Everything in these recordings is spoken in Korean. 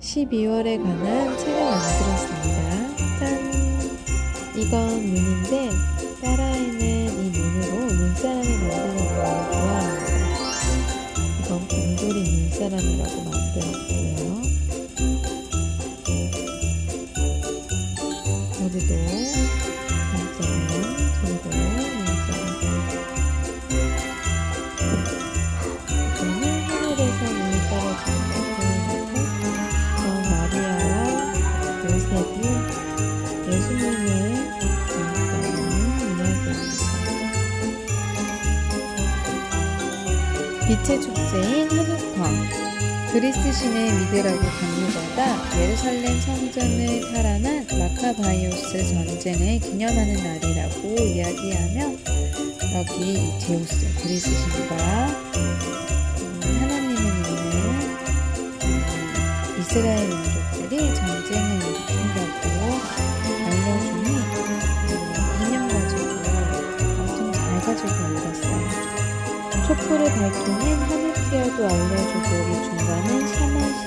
12월에 관한 책을 만들었습니다. 짠! 이건 눈인데 딸아이는 이 눈으로 눈사람을 만드는 걸 좋아합니다. 이건 곰돌이 눈사람이라고 만들었고요. 여기도 눈사람, 저기도 눈사람. 요셉이 예수님의 눈사람을 이야기합니다. 빛의 축제인 하누카 그리스 신의 미드라고 강요받아 예루살렘 성전을 탈환한 마카바이오스 전쟁을 기념하는 날이라고 이야기하며 여기 이 제우스 그리스 신과 음, 하나님을 믿는 음, 이스라엘 촛불을 밝히는 하늘티어도 알려주고 이 중간은 샤마시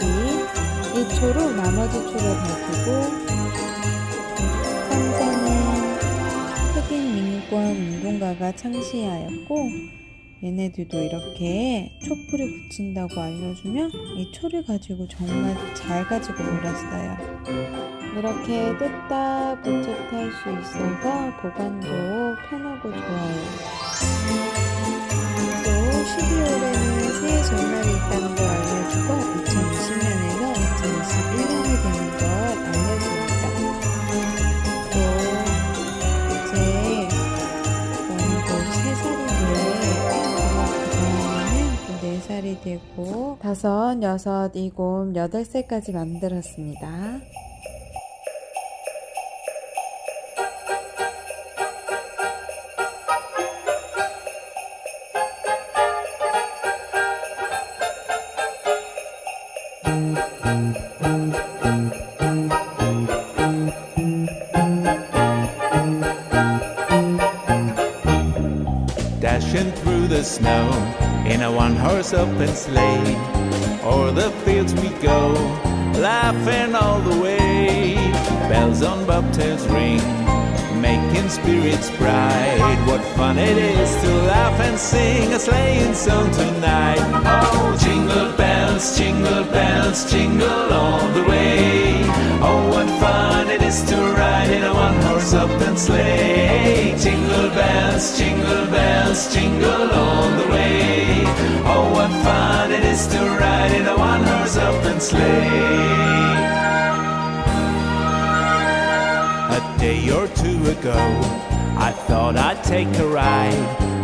이 초로 나머지 초를 밝히고 상자는 흑인 민권 운동가가 창시하였고 얘네들도 이렇게 촛불을 붙인다고 알려주며 이 초를 가지고 정말 잘 가지고 놀았어요. 이렇게 뜯다 부착할 수 있어서 보관도 편하고 좋아요. 또 12월에는 새해 전날이 있다는 걸 알려주고 2020년에서 2021년이 되는 걸 알려줍니다. 또 이제 너무 곧 3살인데 그 다음에는 또 4살이 되고 다섯, 여섯, 일곱, 여덟 살까지 만들었습니다. Dashing through the snow in a one horse open sleigh. O'er the fields we go, laughing all the way. Bells on bobtails ring, making spirits bright. What fun it is to laugh and sing a sleighing song tonight. Oh, jingle bells, jingle all the way. Oh, what fun it is to ride in a one horse open sleigh. Jingle bells, jingle bells, jingle all the way. Oh, what fun it is to ride in a one horse open sleigh. A day or two ago, I thought I'd take a ride,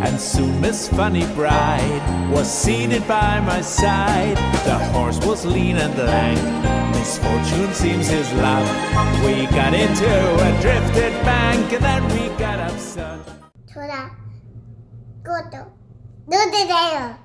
and soon Miss Funny Bride was seated by my side. The horse was lean and lank, misfortune seems his luck. We got into a drifted bank, and then we got upset. 좋아, 구독, 누르세요.